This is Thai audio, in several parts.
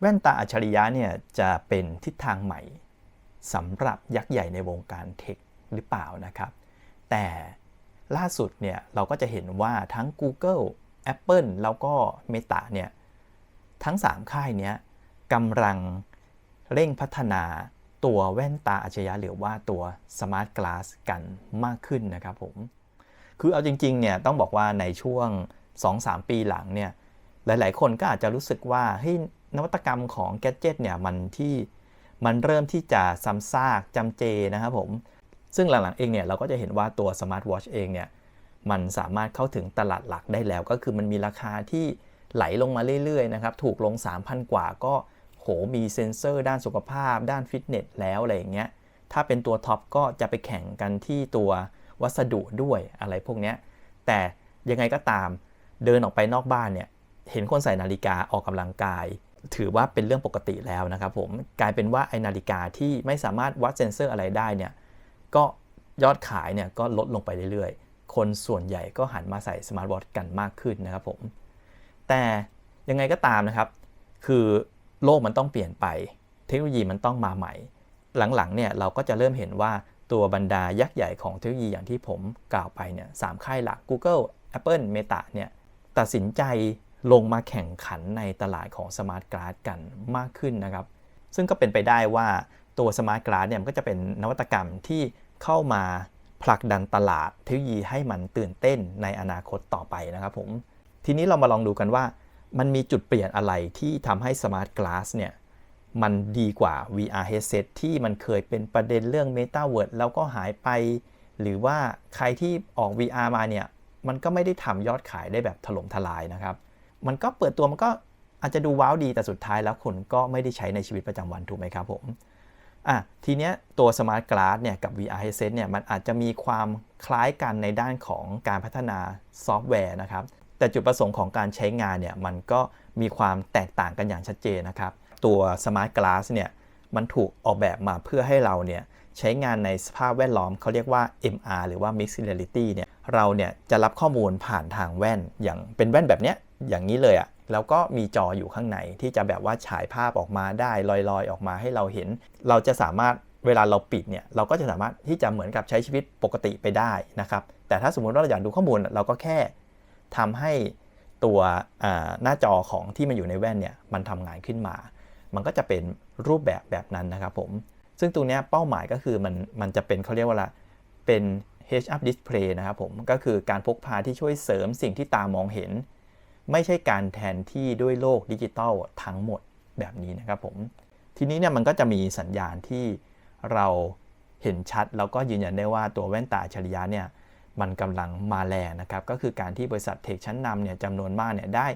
แว่นตาอัจฉริยะเนี่ยจะเป็นทิศทางใหม่สำหรับยักษ์ใหญ่ในวงการเทคหรือเปล่านะครับ แต่ล่าสุดเนี่ยเราก็จะเห็นว่าทั้ง Google Apple แล้วก็ Meta เนี่ยทั้ง 3 ค่ายเนี้ยกำลังเร่งพัฒนาตัวแว่นตาอัจฉริยะหรือว่าตัว Smart Glass กันมากขึ้นนะครับผม คือเอาจริงๆเนี่ยต้องบอกว่าในช่วง 2-3 ปีหลังเนี่ยหลายๆ คนก็อาจจะรู้สึกว่าเฮ้ย นวัตกรรมของแกจ g e t เนี่ยมันที่มันเริ่มที่จะซ้ำซากจำเจนะครับผม ซึ่งหลังๆเองเนี่ยเราก็จะเห็นว่าตัว Smart Watch เองเนี่ยมันสามารถเข้าถึงตลาดหลักได้แล้ว ก็คือมันมีราคาที่ไหลลงมาเรื่อยๆนะครับถูกลง 3,000 กว่าก็โหมีเซ็นเซอร์ด้านสุขภาพ ด้านฟิตเนสแล้วอะไรอย่างเงี้ยถ้าเป็นตัวท็อปก็จะไปแข่งกันที่ตัววัสดุด้วยอะไรพวกเนี้ยแต่ยังไงก็ตามเดินออกไปนอกบ้านเนี่ยเห็นคนใส่นาฬิกาออกกำลังกาย ถือว่าเป็นเรื่องปกติแล้วนะครับผมกลายเป็นว่าไอนาฬิกาที่ไม่สามารถวัดเซ็นเซอร์อะไรได้เนี่ยก็ยอดขายเนี่ยก็ลดลงไปเรื่อยๆ คนส่วนใหญ่ก็หันมาใส่สมาร์ทวอทกันมากขึ้นนะครับผมแต่ยังไงก็ตามนะครับ คือโลกมันต้องเปลี่ยนไป เทคโนโลยีมันต้องมาใหม่ หลังๆเนี่ยเราก็จะเริ่มเห็นว่าตัวบรรดายักษ์ใหญ่ของเทคโนโลยีอย่างที่ผมกล่าวไปเนี่ยสามค่ายหลัก Google Apple Meta เนี่ยตัดสินใจ ลงมาแข่งขันในตลาดของสมาร์ทก a s s กันมากขึ้นนะครับ ซึ่งก็เป็นไปได้ว่าตัวสมาร์ทก a s s เนี่ยมันก็จะเป็นนวัตกรรมที่เข้ามาผลักดันตลาดเทคโนโลยีให้มันตื่นเต้นในอนาคตต่อไปนะครับผม ทีนี้เรามาลองดูกันว่า มันมีจุดเปลี่ยนอะไรที่ทำให้สมาร์ทก a s s เนี่ยมันดีกว่า VR headset ที่มันเคยเป็นประเด็นเรื่อง Metaverse แล้วก็หายไป หรือว่าใครที่ออก VR มาเนี่ย มันก็ไม่ได้ทำยอดขายได้แบบถล่มทลายนะครับ มันก็เปิดตัวมันก็อาจจะดูว้าวดีแต่สุดท้ายแล้วคนก็ไม่ได้ใช้ในชีวิตประจำวันถูกไหมครับผมอะทีเนี้ยตัว Smart Glass เนี่ยกับ VR headset เนี่ยมันอาจจะมีความคล้ายกันในด้านของการพัฒนาซอฟต์แวร์นะครับ แต่จุดประสงค์ของการใช้งานเนี่ยมันก็มีความแตกต่างกันอย่างชัดเจนนะครับ ตัว Smart Glass เนี่ยมันถูกออกแบบมาเพื่อให้เราเนี่ยใช้งานในสภาพแวดล้อมเขาเรียกว่า MR หรือว่า Mixed Reality เนี่ย เราเนี่ยจะรับข้อมูลผ่านทางแว่นอย่างเป็นแว่นแบบเนี้ยอย่างนี้เลยอะ่ะแล้วก็มีจออยู่ข้างในที่จะแบบว่าฉายภาพออกมาได้ลอยๆ ออกมาให้เราเห็น เราจะสามารถเวลาเราปิดเนี่ยเราก็จะสามารถที่จะเหมือนกับใช้ชีวิตปกติไปได้นะครับ แต่ถ้าสมมุติว่าเราอยากดูข้อมูลเราก็แค่ทำให้ตัวหน้าจอของที่มันอยู่ในแว่นเนี่ยมันทำงานขึ้นมา มันก็จะเป็นรูปแบบแบบนั้นนะครับผม ซึ่งตรงนี้เป้าหมายก็คือมันมันจะเป็นเขาเรียกว่าอะเป็น Head Up Display นะครับผมก็คือการพกพาที่ช่วยเสริมสิ่งที่ตามองเห็น ไม่ใช่การแทนที่ด้วยโลกดิจิตอลทั้งหมดแบบนี้นะครับผม ทีนี้เนี่ยมันก็จะมีสัญญาณที่เราเห็นชัด แล้วก็ยืนยันได้ว่าตัวแว่นตาฉริยะเนี่ยมันกำลังมาแรงนะครับ ก็คือการที่บริษัทเทคชั้นนำเนี่ยจำนวนมากเนี่ยได้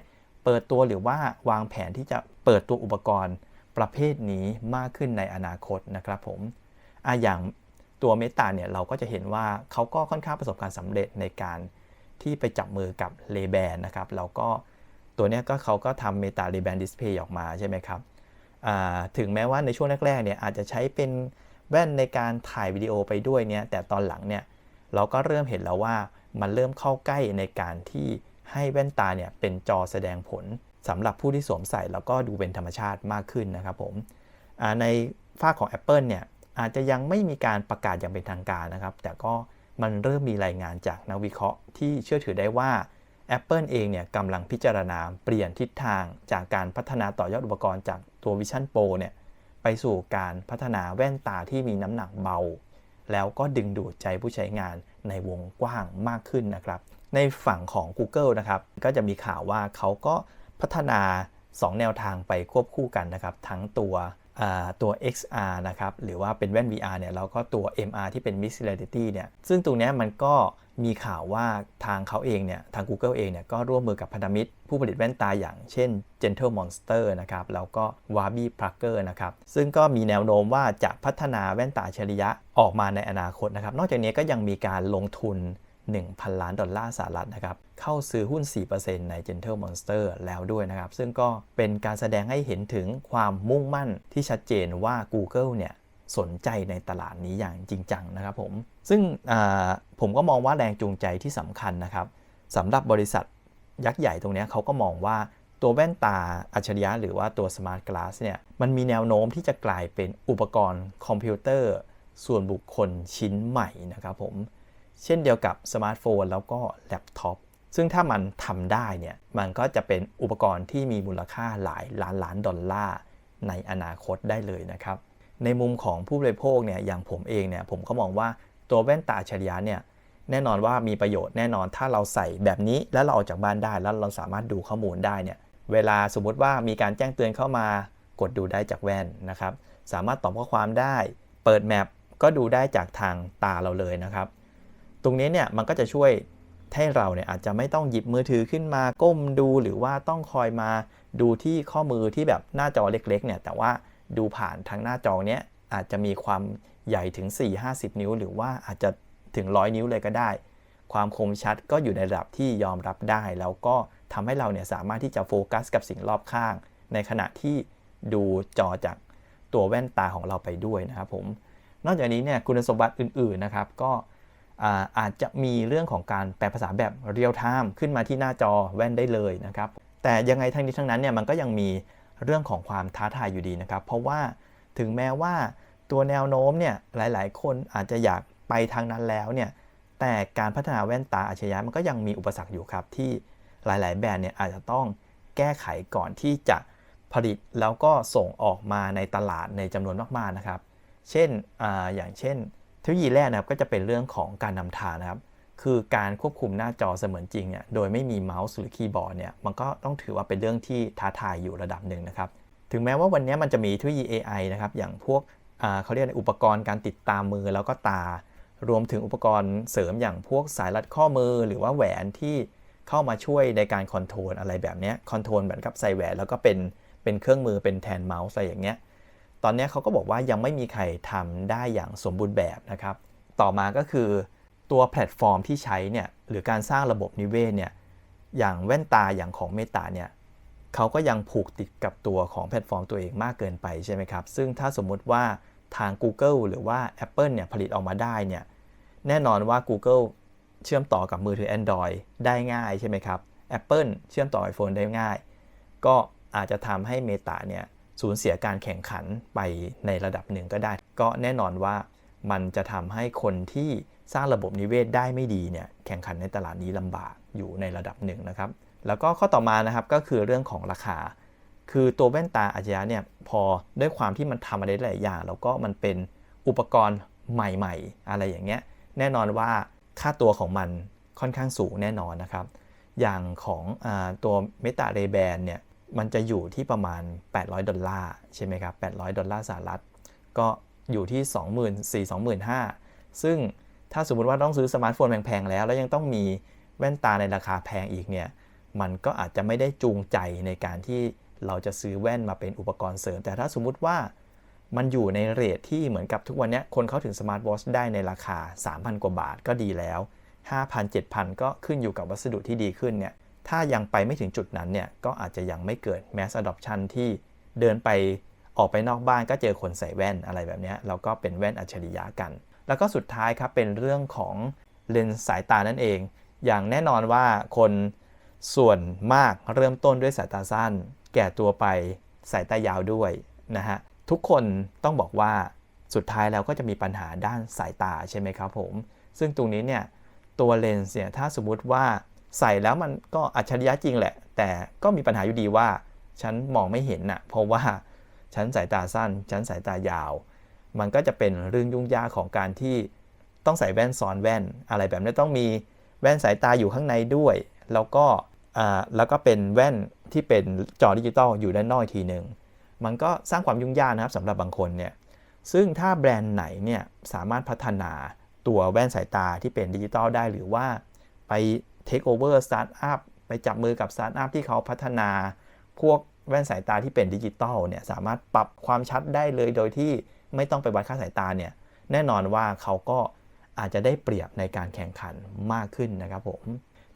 เปิดตัวหรือว่าวางแผนที่จะเปิดตัวอุปกรณ์ประเภทนี้มากขึ้นในอนาคตนะครับผมออย่าง ตัวเมตาเนี่ยเราก็จะเห็นว่าเขาก็ค่อนข้างประสบความสำเร็จในการที่ไปจับมือกับเลแบนนะครับแล้วก็ตัวเนี้ยก็เขาก็ทำเมตาเลแบนดิสเพย์ออกมาใช่ไหมครับถึงแม้ว่าในช่วงแรกๆเนี่ยอาจจะใช้เป็นแว่นในการถ่ายวิดีโอไปด้วยเนี่ยแต่ตอนหลังเนี่ยเราก็เริ่มเห็นแล้วว่ามันเริ่มเข้าใกล้ในการที่ให้แว่นตาเนี่ยเป็นจอแสดงผลสำหรับผู้ที่สวมใส่แล้วก็ดูเป็นธรรมชาติมากขึ้นนะครับผมในฝ้าของ Apple เนี่ย อาจจะยังไม่มีการประกาศอย่างเป็นทางการนะครับ แต่ก็มันเริ่มมีรายงานจากนักวิเคราะห์ที่เชื่อถือได้ว่า Apple เองเนี่ยกำลังพิจารณาเปลี่ยนทิศทางจากการพัฒนาต่อยอดอุปกรณ์จากตัว Vision Pro เนี่ยไปสู่การพัฒนาแว่นตาที่มีน้ำหนักเบา แล้วก็ดึงดูดใจผู้ใช้งานในวงกว้างมากขึ้นนะครับ ในฝั่งของ Google นะครับก็จะมีข่าวว่าเขาก็พัฒนา 2 แนวทางไปควบคู่กันนะครับ ทั้งตัวตัว XR นะครับ หรือว่าเป็นแว่น VR เนี่ยแล้วก็ตัว MR ที่เป็น Mixed Reality เนี่ย ซึ่งตรงนี้มันก็มีข่าวว่าทางเขาเองเนี่ย ทาง Google เองเนี่ย ก็ร่วมมือกับพันธมิตร ผู้ผลิตแว่นตาอย่างเช่น Gentle Monster นะครับ แล้วก็ Warby Parker นะครับ ซึ่งก็มีแนวโน้มว่าจะพัฒนาแว่นตาเฉริยะออกมาในอนาคตนะครับ นอกจากนี้ก็ยังมีการลงทุน 1,000 ล้านดอลลาร์สหรัฐนะครับ เข้าซื้อหุ้น 4%ใน Gentle Monster แล้วด้วยนะครับ ซึ่งก็เป็นการแสดงให้เห็นถึงความมุ่งมั่นที่ชัดเจนว่า Google เนี่ยสนใจในตลาดนี้อย่างจริงจังนะครับผม ซึ่งผมก็มองว่าแรงจูงใจที่สำคัญนะครับสำหรับบริษัทยักษ์ใหญ่ตรงนี้เขาก็มองว่าตัวแว่นตาอัจฉริยะหรือว่าตัว Smart Glass เนี่ยมันมีแนวโน้มที่จะกลายเป็นอุปกรณ์คอมพิวเตอร์ ส่วนบุคคลชิ้นใหม่นะครับผม เช่นเดียวกับสมาร์ทโฟนแล้วก็แล็ปท็อปซึ่งถ้ามันทำได้เนี่ยมันก็จะเป็นอุปกรณ์ที่มีมูลค่าหลายล้านล้านดอลลาร์ในอนาคตได้เลยนะครับ ในมุมของผู้บริโภคเนี่ยอย่างผมเองเนี่ยผมก็มองว่าตัวแว่นตาฉริยะเนี่ยแน่นอนว่ามีประโยชน์แน่นอนถ้าเราใส่แบบนี้แล้วเราออกจากบ้านได้แล้วเราสามารถดูข้อมูลได้เนี่ยเวลาสมมติว่ามีการแจ้งเตือนเข้ามากดดูได้จากแว่นนะครับ สามารถตอบข้อความได้ เปิดแมปก็ดูได้จากทางตาเราเลยนะครับ ตรงนี้เนี่ยมันก็จะช่วยให้เราเนี่ยอาจจะไม่ต้องหยิบมือถือขึ้นมาก้มดูหรือว่าต้องคอยมาดูที่ข้อมือที่แบบหน้าจอเล็กๆเนี่ยแต่ว่าดูผ่านทางหน้าจอเนี้ยอาจจะมีความใหญ่ถึง 4-50 นิ้ว หรือว่าอาจจะถึง 100 นิ้วเลยก็ได้ ความคมชัดก็อยู่ในระดับที่ยอมรับได้ แล้วก็ทำให้เราเนี่ยสามารถที่จะโฟกัสกับสิ่งรอบข้าง ในขณะที่ดูจอจากตัวแว่นตาของเราไปด้วยนะครับผม นอกจากนี้เนี่ยคุณสมบัติอื่นๆนะครับ ก็ อาจจะมีเรื่องของการแปลภาษาแบบเรียลไทม์ขึ้นมาที่หน้าจอแว่นได้เลยนะครับ แต่ยังไงทั้งนี้ทั้งนั้นเนี่ยมันก็ยังมีเรื่องของความท้าทายอยู่ดีนะครับ เพราะว่าถึงแม้ว่าตัวแนวโน้มเนี่ยหลาย ๆ คนอาจจะอยากไปทางนั้นแล้วเนี่ยแต่การพัฒนาแว่นตาอัจฉริยะมันก็ยังมีอุปสรรคอยู่ครับ ที่หลาย ๆ แบรนด์เนี่ยอาจจะต้องแก้ไขก่อนที่จะผลิตแล้วก็ส่งออกมาในตลาดในจำนวนมาก ๆ นะครับ เช่นออย่างเช่น เทคโนโลยีแรกนะครับก็จะเป็นเรื่องของการนำทางนะครับ คือการควบคุมหน้าจอเสมือนจริงเนี่ยโดยไม่มีเมาส์หรือคีย์บอร์ดเนี่ยมันก็ต้องถือว่าเป็นเรื่องที่ท้าทายอยู่ระดับหนึ่งนะครับ ถึงแม้ว่าวันนี้มันจะมีเทคโนโลยี AI นะครับอย่างพวกเขาเรียกอุปกรณ์การติดตามมือแล้วก็ตา รวมถึงอุปกรณ์เสริมอย่างพวกสายรัดข้อมือหรือว่าแหวนที่เข้ามาช่วยในการคอนโทรลอะไรแบบนี้คอนโทรลแบบกับใส่แหวนแล้วก็เป็นเป็นเครื่องมือเป็นแทนเมาส์อะไรอย่างเงี้ย ตอนนี้เขาก็บอกว่ายังไม่มีใครทำได้อย่างสมบูรณ์แบบนะครับ ต่อมาก็คือตัวแพลตฟอร์มที่ใช้เนี่ยหรือการสร้างระบบนิเวศเนี่ยอย่างแว่นตาอย่างของเมตาเนี่ยเขาก็ยังผูกติดกับตัวของแพลตฟอร์มตัวเองมากเกินไปใช่ไหมครับ ซึ่งถ้าสมมุติว่าทาง Google หรือว่า Apple เนี่ยผลิตออกมาได้เนี่ยแน่นอนว่า Google เชื่อมต่อกับมือถือ Android ได้ง่ายใช่ไหมครับ Apple เชื่อมต่อ iPhone ได้ง่าย ก็อาจจะทำให้เมตาเนี่ย สูญเสียการแข่งขันไปในระดับหนึ่งก็ได้ ก็แน่นอนว่ามันจะทำให้คนที่สร้างระบบนิเวศได้ไม่ดีเนี่ยแข่งขันในตลาดนี้ลำบากอยู่ในระดับหนึ่งนะครับ แล้วก็ข้อต่อมานะครับก็คือเรื่องของราคา คือตัวแว่นตาอัจฉริยะเนี่ยพอด้วยความที่มันทำอะไรหลายอย่างแล้วก็มันเป็นอุปกรณ์ใหม่ๆ อะไรอย่างเงี้ยแน่นอนว่าค่าตัวของมันค่อนข้างสูงแน่นอนนะครับ อย่างของอตัวเมตาเรแบนเนี่ย มันจะอยู่ที่ประมาณ 800 ดอลลาร์ใช่ไหมครับ 800 ดอลลาร์สหรัฐ ก็อยู่ที่ 24,000 25,000 ซึ่งถ้าสมมุติว่าต้องซื้อสมาร์ทโฟนแพงๆ แล้ว แล้วยังต้องมีแว่นตาในราคาแพงอีกเนี่ย มันก็อาจจะไม่ได้จูงใจในการที่เราจะซื้อแว่นมาเป็นอุปกรณ์เสริม แต่ถ้าสมมุติว่ามันอยู่ในเรทที่เหมือนกับทุกวันนี้คนเข้าถึงสมาร์ทวอชได้ในราคา 3,000 กว่าบาทก็ดีแล้ว 5,000 7,000 ก็ขึ้นอยู่กับวัสดุที่ดีขึ้นเนี่ย ถ้ายังไปไม่ถึงจุดนั้นเนี่ยก็อาจจะยังไม่เกิด mass adoption ที่เดินไปออกไปนอกบ้านก็เจอคนใส่แว่นอะไรแบบนี้แล้วก็เป็นแว่นอัจฉริยะกัน แล้วก็สุดท้ายครับเป็นเรื่องของเลนส์สายตานั่นเอง อย่างแน่นอนว่าคนส่วนมากเริ่มต้นด้วยสายตาสั้น แก่ตัวไปสายตายาวด้วยนะฮะทุกคนต้องบอกว่าสุดท้ายแล้วก็จะมีปัญหาด้านสายตาใช่ไหมครับผม ซึ่งตรงนี้เนี่ยตัวเลนส์เนี่ยถ้าสมมุติว่า ใส่แล้วมันก็อัจฉริยะจริงแหละ แต่ก็มีปัญหาอยู่ดีว่า ฉันมองไม่เห็นนะ่ะเพราะว่าฉันสายตาสั้น ฉันสายตายาว มันก็จะเป็นเรื่องยุ่งยากของการที่ต้องใส่แว่นซ้อนแว่น อะไรแบบนี้ต้องมีแว่นสายตาอยู่ข้างในด้วย แล้วก็แล้วก็เป็นแว่นที่เป็นจอดิจิตอลอยู่ด้านนอกทีหนึ่งมันก็สร้างความยุ่งยากนะครับสำหรับบางคนเนี่ยซึ่งถ้าแบรนด์ไหนเนี่ยสามารถพัฒนาตัวแว่นสายตาที่เป็นดิจิตอลได้หรือว่าไป เทคโอเวอร์สตาร์ทอัพไปจับมือกับสตาร์ทอัพที่เขาพัฒนา พวกแว่นสายตาที่เป็นดิจิตอลเนี่ยสามารถปรับความชัดได้เลยโดยที่ไม่ต้องไปวัดค่าสายตาเนี่ยแน่นอนว่าเขาก็อาจจะได้เปรียบในการแข่งขันมากขึ้นนะครับผม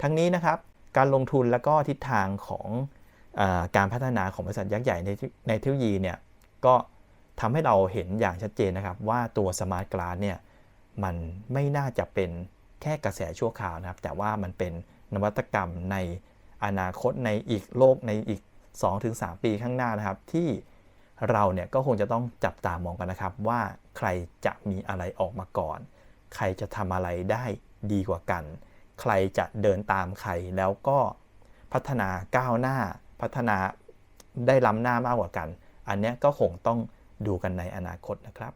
ทั้งนี้นะครับการลงทุนและก็ทิศทางของอการพัฒนาของบริษัทยักษ์ใหญ่ในในเทคโนโลยีเนี่ยก็ทำให้เราเห็นอย่างชัดเจนนะครับว่าตัวสมาร์ทกลาสเนี่ยมันไม่น่าจะเป็น แค่กระแสชั่วคราวนะครับ แต่ว่ามันเป็นนวัตกรรมในอนาคตในอีกโลกในอีก 2-3 ปีข้างหน้านะครับ ที่เราเนี่ยก็คงจะต้องจับตามองกันนะครับ ว่าใครจะมีอะไรออกมาก่อน ใครจะทำอะไรได้ดีกว่ากัน ใครจะเดินตามใครแล้วก็พัฒนาก้าวหน้าพัฒนาได้ล้ำหน้ามากกว่ากัน อันนี้ก็คงต้องดูกันในอนาคตนะครับ